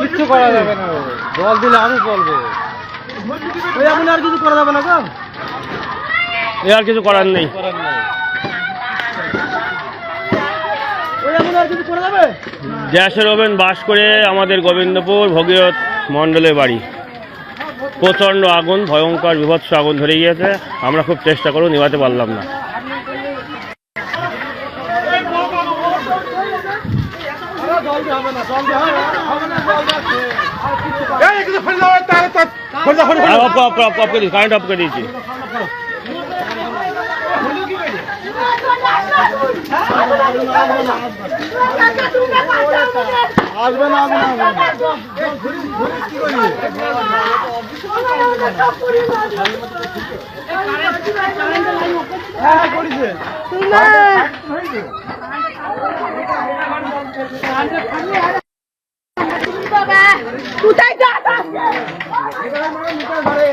কিচ্ছু করা যাবে না। জল দিলে ওই আগুন আর কিছু করা যাবে না গো এ আর কিছু করার নেই। গ্যাসের ওভেন বাস করে আমাদের গোবিন্দপুর ভগীরথ মণ্ডলের বাড়ি। প্রচণ্ড আগুন ভয়ঙ্কর বিভৎস আগুন ধরে গিয়েছে। আমরা খুব চেষ্টা করব নিভাতে পারলাম না। জল দিয়ে হবে না জল দিয়ে হবে না, হবে না জল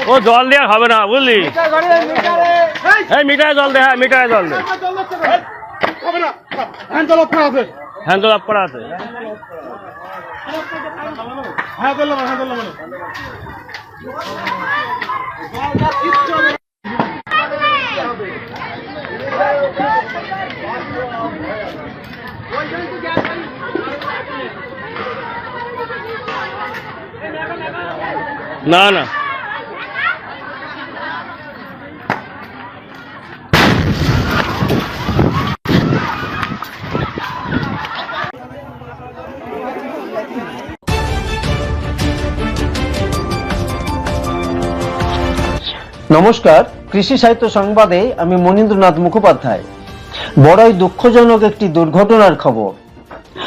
ও, জল দেওয়া হবে না, বুঝলি? এই মিটারে জল দে হ্যাঁ মিটারে জল দে। জল যাচ্ছে না। হবে না হ্যাঁ চলো ফেরা আছে অফ করা আছে হ্যাঁ না না। নমস্কার কৃষি সাহিত্য সংবাদে আমি মনীন্দ্রনাথ মুখোপাধ্যায়। বড়ই দুঃখজনক একটি দুর্ঘটনার খবর।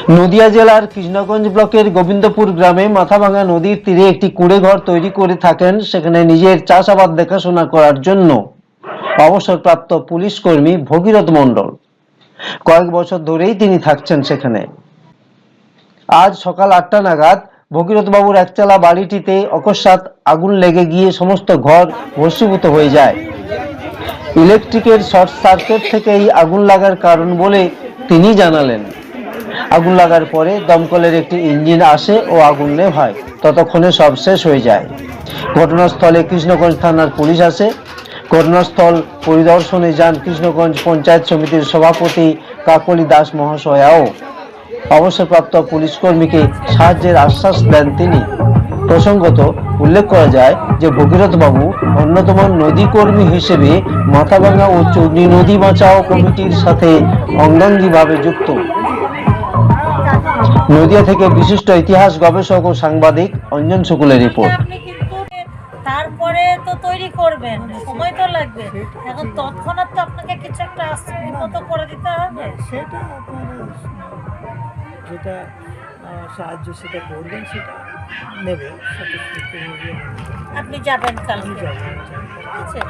নদিয়া জেলার কৃষ্ণগঞ্জ ব্লকের গোবিন্দপুর গ্রামে মাথাভাঙা নদীর তীরে একটি কুড়ে ঘর তৈরি করে থাকেন, সেখানে নিজের চাষাবাদ দেখাশোনা করার জন্য অবসরপ্রাপ্ত পুলিশ কর্মী ভগীরথ মণ্ডল। কয়েক বছর ধরেই তিনি থাকছেন সেখানে। আজ সকাল আটটা নাগাদ ভগীরথ বাবুর একচালা বাড়িটিতে অকস্মাৎ আগুন লেগে গিয়ে সমস্ত ঘর ভস্মীভূত হয়ে যায়। ইলেকট্রিকের শর্ট সার্কিট থেকে এই আগুন লাগার কারণ বলে তিনি জানালেন। আগুন লাগার পরে দমকলের একটি ইঞ্জিন আসে ও আগুন নেভায় ততক্ষণে সব শেষ হয়ে যায়। ঘটনাস্থলে কৃষ্ণগঞ্জ থানার পুলিশ আসে। ঘটনাস্থল পরিদর্শনে যান কৃষ্ণগঞ্জ পঞ্চায়েত সমিতির সভাপতি কাকলি দাস মহাশয়াও। অবসরপ্রাপ্ত পুলিশ কর্মীকে সাহায্যের আশ্বাস দেন তিনি। প্রসঙ্গত উল্লেখ করা যায় যে ভগীরথ বাবু অন্যতম নদী কর্মী হিসেবে মাথাভাঙা ও চূর্ণী নদী বাঁচাও কমিটির সাথে অঙ্গাঙ্গিভাবে যুক্ত। নদিয়া থেকে বিশিষ্ট ইতিহাস গবেষক ও সাংবাদিক অঞ্জন শুকুলের আচ্ছা, রিপোর্ট। আপনি কিন্তু তারপরে তো তৈরি করবেন সময় তো লাগবে। এখন তৎক্ষণাৎ তো আপনাকে কিছু একটা উন্নত করে দিতে হবে। সেটা যেটা সাহায্য সেটা করবেন সেটা নেবে আপনি যাবেন কাল ঠিক আছে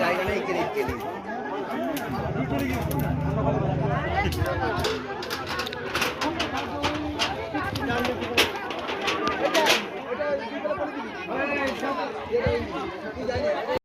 জায়গা নেই